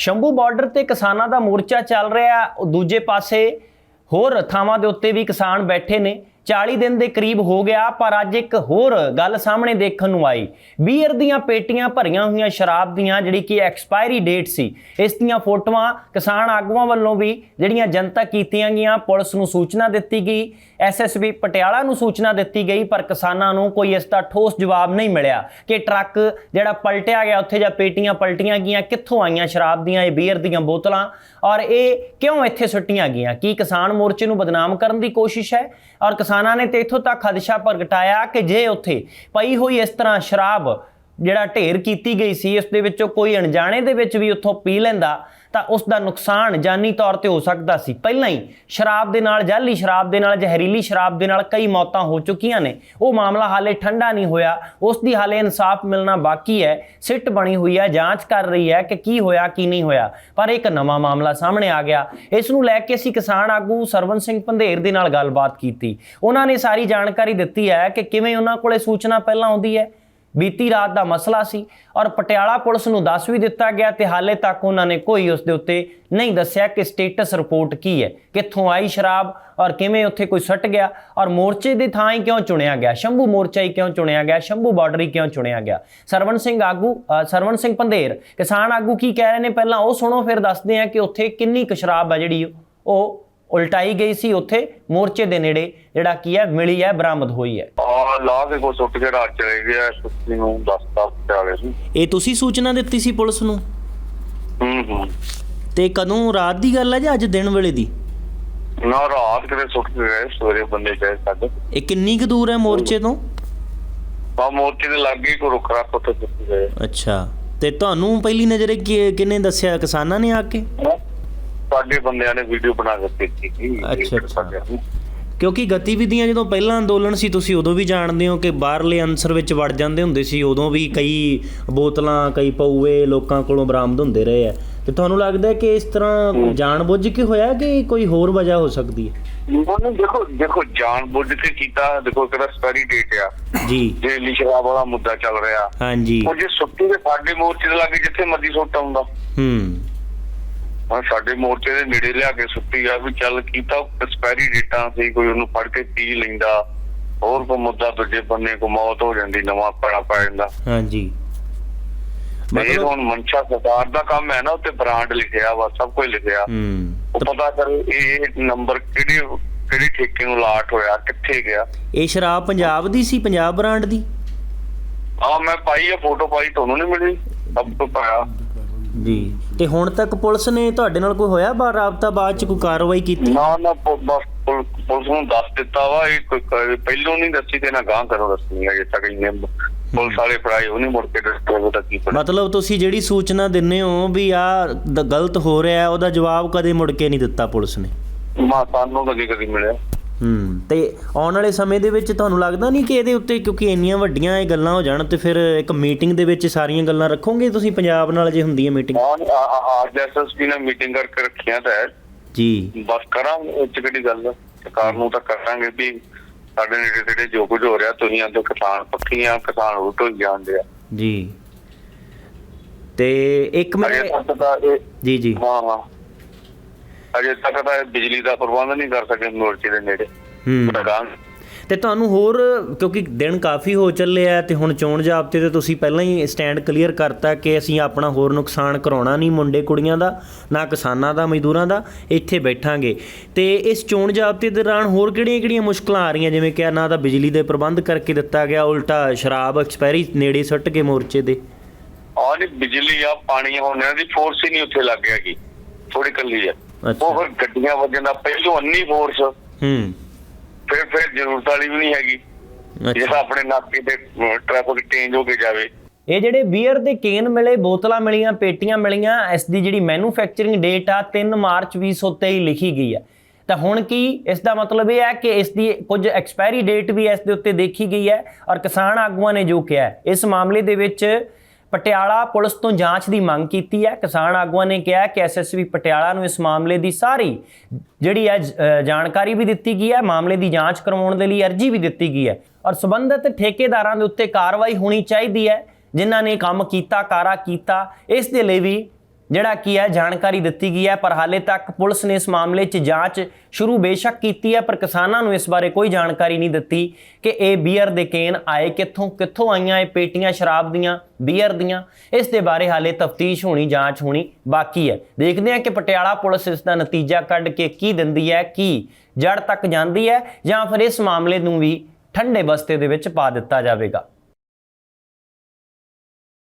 Shambhu border ਤੇ ਕਿਸਾਨਾਂ ਦਾ ਮੋਰਚਾ ਚੱਲ ਰਿਹਾ, ਉਹ ਦੂਜੇ ਪਾਸੇ ਹੋਰ ਥਾਵਾਂ ਦੇ ਉੱਤੇ ਵੀ ਕਿਸਾਨ ਬੈਠੇ ਨੇ। 40 ਦਿਨ ਦੇ ਕਰੀਬ ਹੋ ਗਿਆ, ਪਰ ਅੱਜ ਇੱਕ ਹੋਰ ਗੱਲ ਸਾਹਮਣੇ ਦੇਖਣ ਨੂੰ ਆਈ। ਬੀਅਰ ਦੀਆਂ ਪੇਟੀਆਂ ਭਰੀਆਂ ਹੋਈਆਂ ਸ਼ਰਾਬ ਦੀਆਂ, ਜਿਹੜੀ ਕਿ ਐਕਸਪਾਇਰੀ ਡੇਟ ਸੀ, ਇਸ ਦੀਆਂ ਫੋਟੋਆਂ ਕਿਸਾਨ ਆਗੂਆਂ ਵੱਲੋਂ ਵੀ ਜਿਹੜੀਆਂ ਜਨਤਕ ਕੀਤੀਆਂ ਗਈਆਂ, ਪੁਲਿਸ ਨੂੰ ਸੂਚਨਾ ਦਿੱਤੀ ਗਈ ਐਸਐਸਬੀ ਪਟਿਆਲਾ ਨੂੰ ਸੂਚਨਾ ਦਿੱਤੀ ਗਈ, ਪਰ ਕਿਸਾਨਾਂ ਨੂੰ ਕੋਈ ਇਸ ਦਾ ਠੋਸ ਜਵਾਬ ਨਹੀਂ ਮਿਲਿਆ ਕਿ ਟਰੱਕ ਜਿਹੜਾ ਪਲਟਿਆ ਗਿਆ, ਉੱਥੇ ਜਾਂ ਪੇਟੀਆਂ ਪਲਟੀਆਂ ਗਈਆਂ, ਕਿੱਥੋਂ ਆਈਆਂ ਸ਼ਰਾਬ ਦੀਆਂ, ਇਹ ਬੀਅਰ ਦੀਆਂ ਬੋਤਲਾਂ, ਔਰ ਇਹ ਕਿਉਂ ਇੱਥੇ ਸੁੱਟੀਆਂ ਗਈਆਂ? ਕੀ ਕਿਸਾਨ ਮੋਰਚੇ ਨੂੰ ਬਦਨਾਮ ਕਰਨ ਦੀ ਕੋਸ਼ਿਸ਼ ਹੈ? ਔਰ ਕਿਸਾਨਾਂ ਨੇ ਤੇ ਇੱਥੋਂ ਤੱਕ ਖਦਸ਼ਾ ਪ੍ਰਗਟਾਇਆ ਕਿ ਜੇ ਉੱਥੇ ਪਈ ਹੋਈ ਇਸ ਤਰ੍ਹਾਂ ਸ਼ਰਾਬ ਜਿਹੜਾ ਢੇਰ ਕੀਤੀ ਗਈ ਸੀ ਉਸ ਦੇ ਵਿੱਚੋਂ ਕੋਈ ਅਣਜਾਣੇ ਦੇ ਵਿੱਚ ਵੀ ਉੱਥੋਂ ਪੀ ਲੈਂਦਾ ਤਾਂ ਉਸ ਦਾ ਨੁਕਸਾਨ ਜਾਨੀ ਤੌਰ ਤੇ ਹੋ ਸਕਦਾ ਸੀ। ਪਹਿਲਾਂ ਹੀ ਸ਼ਰਾਬ ਦੇ ਨਾਲ ਜਾਲੀ ਸ਼ਰਾਬ ਦੇ ਨਾਲ ਜ਼ਹਿਰੀਲੀ ਸ਼ਰਾਬ ਦੇ ਨਾਲ ਕਈ ਮੌਤਾਂ ਹੋ ਚੁੱਕੀਆਂ ਨੇ। ਉਹ ਮਾਮਲਾ ਹਾਲੇ ਠੰਡਾ ਨਹੀਂ ਹੋਇਆ। ਉਸ ਦੀ ਹਾਲੇ ਇਨਸਾਫ ਮਿਲਣਾ ਬਾਕੀ ਹੈ। ਸਿੱਟ ਬਣੀ ਹੋਈ ਹੈ, ਜਾਂਚ ਕਰ ਰਹੀ ਹੈ ਕਿ ਕੀ ਹੋਇਆ, ਕੀ ਨਹੀਂ ਹੋਇਆ। ਪਰ ਇੱਕ ਨਵਾਂ ਮਾਮਲਾ ਸਾਹਮਣੇ ਆ ਗਿਆ। ਇਸ ਨੂੰ ਲੈ ਕੇ ਅਸੀਂ ਕਿਸਾਨ ਆਗੂ ਸਰਵਨ ਸਿੰਘ ਪੰਧੇਰ ਦੇ ਨਾਲ ਗੱਲਬਾਤ ਕੀਤੀ। ਉਹਨਾਂ ਨੇ ਸਾਰੀ ਜਾਣਕਾਰੀ ਦਿੱਤੀ ਹੈ ਕਿ ਕਿਵੇਂ ਉਹਨਾਂ ਕੋਲੇ ਸੂਚਨਾ ਪਹਿਲਾਂ ਆਉਂਦੀ ਹੈ। ਬੀਤੀ ਰਾਤ ਦਾ ਮਸਲਾ ਸੀ ਔਰ ਪਟਿਆਲਾ ਪੁਲਿਸ ਨੂੰ ਦੱਸ ਵੀ ਦਿੱਤਾ ਗਿਆ ਤੇ ਹਾਲੇ ਤੱਕ ਉਹਨਾਂ ਨੇ ਕੋਈ ਉਸ ਦੇ ਉੱਤੇ ਨਹੀਂ ਦੱਸਿਆ ਕਿ ਸਟੇਟਸ ਰਿਪੋਰਟ ਕੀ ਹੈ, ਕਿੱਥੋਂ ਆਈ ਸ਼ਰਾਬ ਔਰ ਕਿਵੇਂ ਉੱਥੇ ਕੋਈ ਸੱਟ ਗਿਆ ਔਰ ਮੋਰਚੇ ਦੀ ਥਾਂ ਹੀ ਕਿਉਂ ਚੁਣਿਆ ਗਿਆ, ਸ਼ੰਭੂ ਮੋਰਚਾ ਹੀ ਕਿਉਂ ਚੁਣਿਆ ਗਿਆ, ਸ਼ੰਭੂ ਬਾਰਡਰ ਹੀ ਕਿਉਂ ਚੁਣਿਆ ਗਿਆ? ਸਰਵਣ ਸਿੰਘ ਆਗੂ ਸਰਵਣ ਸਿੰਘ ਪੰਧੇਰ, ਕਿਸਾਨ ਆਗੂ ਕੀ ਕਹਿ ਰਹੇ ਨੇ? ਪਹਿਲਾਂ ਉਹ ਸੁਣੋ, ਫਿਰ ਦੱਸਦੇ ਆ ਕਿ ਉੱਥੇ ਕਿੰਨੀ ਕੁ ਸ਼ਰਾਬ ਹੈ ਜਿਹੜੀ ਉਹ ਉਲਟਾਈ ਗਈ ਸੀ ਉੱਥੇ ਮੋਰਚੇ ਦੇ ਨੇੜੇ ਜਿਹੜਾ ਕੀ ਹੈ ਮਿਲੀ ਹੈ ਬਰਾਮਦ ਹੋਈ ਹੈ। ਆ ਲਾ ਕੇ ਕੋ ਸੁੱਟ ਕੇ ਰਾਤ ਚਲੇ ਗਿਆ ਸੁੱਤੀ ਨੂੰ ਦੱਸਤਾ ਪਟਿਆਲੇ ਨੂੰ ਇਹ ਤੁਸੀਂ ਸੂਚਨਾ ਦਿੱਤੀ ਸੀ ਪੁਲਿਸ ਨੂੰ? ਹੂੰ ਹੂੰ। ਤੇ ਕਦੋਂ ਰਾਤ ਦੀ ਗੱਲ ਹੈ ਜਾਂ ਅੱਜ ਦਿਨ ਵੇਲੇ ਦੀ? ਨਾ ਰਾਤ ਕਿਤੇ ਸੁੱਟ ਕੇ ਗਏ ਸਵੇਰੇ ਬੰਦੇ ਚਾਹੇ ਸਾਡੇ। ਇਹ ਕਿੰਨੀ ਕੁ ਦੂਰ ਹੈ ਮੋਰਚੇ ਤੋਂ? ਆ ਮੋਰਚੇ ਦੇ ਲਾਗੇ ਕੋ ਰੁੱਖ ਰੱਖ ਉੱਥੇ ਸੁੱਟ ਗਏ। ਅੱਛਾ। ਤੇ ਤੁਹਾਨੂੰ ਪਹਿਲੀ ਨਜ਼ਰੇ ਕਿ- ਕਿਹਨੇ ਦੱਸਿਆ ਕਿਸਾਨਾਂ ਨੇ ਆ ਕੇ? ਸਾਡੇ ਬੰਦਿਆਂ ਨੇ ਵੀਡੀਓ ਬਣਾ ਕੇ ਭੇਜੀ ਸੀ। ਅੱਛਾ, ਅੱਛਾ। ਕਿਉਂਕਿ ਗਤੀਵਿਧੀਆਂ ਜਦੋਂ ਪਹਿਲਾਂ ਅੰਦੋਲਨ ਸੀ ਤੁਸੀਂ ਉਦੋਂ ਵੀ ਜਾਣਦੇ ਹੋ ਕਿ ਬਾਹਰਲੇ ਅੰਸਰ ਵਿੱਚ ਵੜ ਜਾਂਦੇ ਹੁੰਦੇ ਸੀ ਉਦੋਂ ਵੀ ਕਈ ਬੋਤਲਾਂ ਕਈ ਪਊਏ ਲੋਕਾਂ ਕੋਲੋਂ ਬਰਾਮਦ ਹੁੰਦੇ ਰਹੇ ਆ। ਤੇ ਤੁਹਾਨੂੰ ਲੱਗਦਾ ਕਿ ਇਸ ਤਰ੍ਹਾਂ ਜਾਣਬੁੱਝ ਕੇ ਹੋਇਆ ਕਿ ਕੋਈ ਹੋਰ ਵਜ੍ਹਾ ਹੋ ਸਕਦੀ ਹੈ? ਉਹਨੇ ਦੇਖੋ ਦੇਖੋ ਜਾਣ ਬੁੱਝ ਕੇ ਕੀਤਾ ਦੇਖੋ ਕਿਹੜਾ ਸਪੈਰੀ ਡੇਟ ਆ। ਜੀ। ਜੇ ਸ਼ਰਾਬ ਵਾਲਾ ਮੁੱਦਾ ਚੱਲ ਰਿਹਾ। ਹਾਂਜੀ। ਉਹ ਜੇ ਸੁੱਤੀ ਦੇ ਸਾਡੇ ਮੋਰਚੇ ਦੇ ਲਾਗੇ ਜਿੱਥੇ ਮਰਜ਼ੀ ਸੁੱਟ ਆਉਂਦਾ। ਹੂੰ। ਹਾਂ ਸਾਡੇ ਮੋਰਚੇ ਦੇ ਨੇੜੇ ਲਿਆ ਕੇ ਸੁੱਟੀ ਆ ਵੀ ਚੱਲ ਕੀਤਾ ਐਕਸਪਾਇਰੀ ਡੇਟਾਂ ਸੀ ਕੋਈ ਉਹਨੂੰ ਫੜ ਕੇ ਪੀ ਲੈਂਦਾ। ਹੋਰ ਕੋਈ ਮੁੱਦਾ ਦੂਜੇ ਬੰਨੇ ਕੋ ਮੌਤ ਹੋ ਜਾਂਦੀ ਨਵਾਂ ਪੜਾ ਪੈ ਜਾਂਦਾ। ਹਾਂਜੀ। ਮਤਲਬ ਹੁਣ ਮਨਸ਼ਾ ਸਰਕਾਰ ਦਾ ਕੰਮ ਹੈ ਨਾ ਉੱਤੇ ਬ੍ਰਾਂਡ ਲਿਖਿਆ ਵਾ ਸਭ ਕੁਝ ਲਿਖਿਆ। ਹੂੰ। ਉਹ ਪਤਾ ਕਰੇ ਇਹ ਨੰਬਰ ਕਿਹੜੀ ਕਿਹੜੀ ਠੇਕੇ ਨੂੰ ਲਾਟ ਹੋਇਆ ਕਿੱਥੇ ਗਿਆ। ਇਹ ਸ਼ਰਾਬ ਪੰਜਾਬ ਦੀ ਸੀ ਪੰਜਾਬ ਬ੍ਰਾਂਡ ਦੀ? ਆ ਮੈਂ ਪਾਈ ਆ ਫੋਟੋ ਪਾਈ ਤੁਹਾਨੂੰ ਨਹੀਂ ਮਿਲੀ? ਸਭ ਤੋਂ ਪਾਇਆ। ਜੀ। ਤੇ ਹੁਣ ਤੱਕ ਪੁਲਿਸ ਨੇ ਤੁਹਾਡੇ ਨਾਲ ਕੋਈ ਹੋਇਆ ਬਾ ਰਾਬਤਾ ਬਾਅਦ ਚ ਕੋਈ ਕਾਰਵਾਈ ਕੀਤੀ? ਨਾ ਨਾ ਪੁ- ਬਸ ਪੁਲ- ਪੁਲਿਸ ਨੂੰ ਦੱਸ ਦਿੱਤਾ ਵਾ ਇਹ ਕੋਈ ਕ- ਪਹਿਲੋਂ ਨਹੀਂ ਦੱਸੀ ਤੇ ਨਾ ਗਾਂ ਕਰੋ ਦੱਸਣੀ ਹੈ ਜੇ ਤੱਕ ਇਹਨੇ ਪੁਲਿਸ ਵਾਲੇ ਫੜਾਈ ਉਹ ਨਹੀਂ ਮੁੜ ਕੇ ਦੱਸਦੇ ਉਹਦਾ ਕੀ ਪਤਾ ਮਤਲਬ ਤੁਸੀਂ ਜਿਹੜੀ ਸੂਚਨਾ ਦਿੰਨੇ ਹੋ ਵੀ ਆ ਗਲਤ ਹੋ ਰਿਹਾ ਹੈ, ਉਹਦਾ ਜਵਾਬ ਕਦੇ ਮੁੜ ਕੇ ਨਹੀਂ ਦਿੱਤਾ ਪੁਲਿਸ ਨੇ? ਮਾ ਸਾਨੂੰ ਕਦੀ ਕਦੀ ਮਿਲਿਆ। ਹੂੰ। ਤੇ ਆਉਣ ਵਾਲੇ ਸਮੇਂ ਦੇ ਵਿੱਚ ਤੁਹਾਨੂੰ ਲੱਗਦਾ ਨਹੀਂ ਕਿ ਇਹਦੇ ਉੱਤੇ ਕਿਉਂਕਿ ਇੰਨੀਆਂ ਵੱਡੀਆਂ ਇਹ ਗੱਲਾਂ ਹੋ ਜਾਣ ਤੇ ਫਿਰ ਇੱਕ ਮੀਟਿੰਗ ਦੇ ਵਿੱਚ ਸਾਰੀਆਂ ਗੱਲਾਂ ਰੱਖੋਗੇ ਤੁਸੀਂ ਪੰਜਾਬ ਨਾਲ ਜੇ ਹੁੰਦੀ ਹੈ ਮੀਟਿੰਗ? ਹਾਂ ਅੱਜ ਐਸਐਸਪੀ ਨੇ ਮੀਟਿੰਗ ਕਰਕੇ ਰੱਖਿਆ ਤਾਂ ਹੈ। ਜੀ। ਬਸ ਕਰਾਂਗੇ ਇਹ 'ਚ ਕਿਹੜੀ ਗੱਲ? ਸਰਕਾਰ ਨੂੰ ਤਾਂ ਕਰਾਂਗੇ ਵੀ ਸਾਡੇ ਨੇੜੇ ਤੇੜੇ ਜੋ ਕੁਝ ਹੋ ਰਿਹਾ ਤੁਸੀਂ ਆਂਦੇ ਕਿਸਾਨ ਪੱਖੀਆਂ ਕਿਸਾਨ ਉਲਟ ਹੋਈ ਜਾਂਦੇ ਆ। ਜੀ। ਤੇ ਇੱਕ ਇਹ ਜੀ ਜੀ। ਹਾਂ ਹਾਂ। ਅਜੇ ਤੱਕ ਤਾਂ ਬਿਜਲੀ ਦਾ ਪ੍ਰਬੰਧ ਨਹੀਂ ਕਰ ਸਕੇ ਮੋਰਚੇ ਦੇ ਨੇੜੇ। ਹੂੰ। ਕਰਾਂਗੇ ਤੇ ਤੁਹਾਨੂੰ ਹੋਰ ਕਿਉਂਕਿ ਦਿਨ ਕਾਫੀ ਹੋ ਚੱਲੇ ਆ ਤੇ ਹੁਣ ਚੋਣ ਜਾਬਤੇ ਤੇ ਤੁਸੀਂ ਪਹਿਲਾਂ ਹੀ ਸਟੈਂਡ ਕਲੀਅਰ ਕਰਤਾ ਕਿ ਅਸੀਂ ਆਪਣਾ ਹੋਰ ਨੁਕਸਾਨ ਕਰਾਉਣਾ ਨਹੀਂ ਮੁੰਡੇ ਕੁੜੀਆਂ ਦਾ ਨਾ ਕਿਸਾਨਾਂ ਦਾ ਮਜ਼ਦੂਰਾਂ ਦਾ ਇੱਥੇ ਬੈਠਾਂਗੇ। ਤੇ ਇਸ ਚੋਣ ਜਾਬਤੇ ਦੌਰਾਨ ਹੋਰ ਕਿਹੜੀਆਂ-ਕਿਹੜੀਆਂ ਮੁਸ਼ਕਲਾਂ ਆ ਰਹੀਆਂ? ਜਿਵੇਂ ਕਿ ਨਾ ਤਾਂ ਬਿਜਲੀ ਦੇ ਪ੍ਰਬੰਧ ਕਰਕੇ ਦਿੱਤਾ ਗਿਆ ਉਲਟਾ ਸ਼ਰਾਬ ਐਕਸਪਾਇਰੀ ਨੇੜੇ ਸੁੱਟ ਕੇ ਮੋਰਚੇ ਦੇ। ਆ ਨਹੀਂ ਬਿਜਲੀ ਆ ਪਾਣੀ ਹੋਣੇ ਦੀ ਫੋਰਸ ਹੀ ਨਹੀਂ ਉੱਥੇ ਲੱਗ ਗਿਆ ਕੀ ਥੋੜੀ ਕੱਲੀ ਆ। ਉਹ ਫਿਰ ਗੱਡੀਆਂ ਵੱਜਣ ਦਾ ਪਹਿਲੋਂ ਅੰਨੀ ਫੋਰਸ ਹੂੰ। ਫਿਰ ਫਿਰ ਜ਼ਰੂਰਤ ਵਾਲੀ ਵੀ ਨਹੀਂ ਹੈਗੀ। ਜੇ ਅੱਛਾ ਆਪਣੇ ਨਾਕੇ ਤੇ ਟ੍ਰੈਫਿਕ ਚੇਂਜ ਹੋ ਕੇ ਜਾਵੇ। ਇਹ ਜਿਹੜੇ ਬੀਅਰ ਦੇ ਕੇਨ ਮਿਲੇ ਬੋਤਲਾਂ ਮਿਲੀਆਂ ਪੇਟੀਆਂ ਮਿਲੀਆਂ ਇਸ ਦੀ ਜਿਹੜੀ ਮੈਨੂਫੈਕਚਰਿੰਗ ਡੇਟ ਆ 3 ਮਾਰਚ 2023 ਲਿਖੀ ਗਈ ਹੈ ਤਾਂ ਹੁਣ ਕੀ ਇਸ ਦਾ ਮਤਲਬ ਇਹ ਹੈ ਕਿ ਇਸ ਦੀ ਕੁਝ ਐਕਸਪਾਇਰੀ ਡੇਟ ਵੀ ਇਸ ਦੇ ਉੱਤੇ ਦੇਖੀ ਗਈ ਹੈ ਔਰ ਕਿਸਾਨ ਆਗੂਆਂ ਨੇ ਜੋ ਕਿਹਾ ਇਸ ਮਾਮਲੇ ਦੇ ਵਿੱਚ ਪਟਿਆਲਾ ਪੁਲਿਸ ਤੋਂ ਜਾਂਚ ਦੀ ਮੰਗ ਕੀਤੀ ਹੈ। ਕਿਸਾਨ ਆਗੂਆਂ ਨੇ ਕਿਹਾ ਕਿ ਐਸਐਸਪੀ ਪਟਿਆਲਾ ਨੂੰ ਇਸ ਮਾਮਲੇ ਦੀ ਸਾਰੀ ਜਿਹੜੀ ਹੈ ਜਾਣਕਾਰੀ ਵੀ ਦਿੱਤੀ ਗਈ ਹੈ। ਮਾਮਲੇ ਦੀ ਜਾਂਚ ਕਰਵਾਉਣ ਦੇ ਲਈ ਅਰਜੀ ਵੀ ਦਿੱਤੀ ਗਈ ਹੈ। ਔਰ ਸਬੰਧਤ ਠੇਕੇਦਾਰਾਂ ਦੇ ਉੱਤੇ ਕਾਰਵਾਈ ਹੋਣੀ ਚਾਹੀਦੀ ਹੈ, ਜਿਨ੍ਹਾਂ ਨੇ ਕੰਮ ਕੀਤਾ, ਕਾਰਾ ਕੀਤਾ, ਇਸ ਦੇ ਲਈ ਵੀ ਜਿਹੜਾ ਕੀ ਹੈ, ਜਾਣਕਾਰੀ ਦਿੱਤੀ ਗਈ ਹੈ, ਪਰ ਹਾਲੇ ਤੱਕ ਪੁਲਿਸ ਨੇ ਇਸ ਮਾਮਲੇ 'ਚ ਜਾਂਚ ਸ਼ੁਰੂ ਬੇਸ਼ੱਕ ਕੀਤੀ ਹੈ, ਪਰ ਕਿਸਾਨਾਂ ਨੂੰ ਇਸ ਬਾਰੇ ਕੋਈ ਜਾਣਕਾਰੀ ਨਹੀਂ ਦਿੱਤੀ ਕਿ ਇਹ ਬੀਅਰ ਦੇ ਕੇਨ ਆਏ ਕਿੱਥੋਂ ਕਿੱਥੋਂ ਆਈਆਂ ਇਹ ਪੇਟੀਆਂ ਸ਼ਰਾਬ ਦੀਆਂ, ਬੀਅਰ ਦੀਆਂ। ਇਸ ਦੇ ਬਾਰੇ ਹਾਲੇ ਤਫਤੀਸ਼ ਹੋਣੀ, ਜਾਂਚ ਹੋਣੀ ਬਾਕੀ ਹੈ। ਦੇਖਦੇ ਹਾਂ ਕਿ ਪਟਿਆਲਾ ਪੁਲਿਸ ਇਸ ਦਾ ਨਤੀਜਾ ਕੱਢ ਕੇ ਕੀ ਦਿੰਦੀ ਹੈ, ਕੀ ਜੜ ਤੱਕ ਜਾਂਦੀ ਹੈ ਜਾਂ ਫਿਰ ਇਸ ਮਾਮਲੇ ਨੂੰ ਵੀ ਠੰਡੇ ਬਸਤੇ ਦੇ ਵਿੱਚ ਪਾ ਦਿੱਤਾ ਜਾਵੇਗਾ।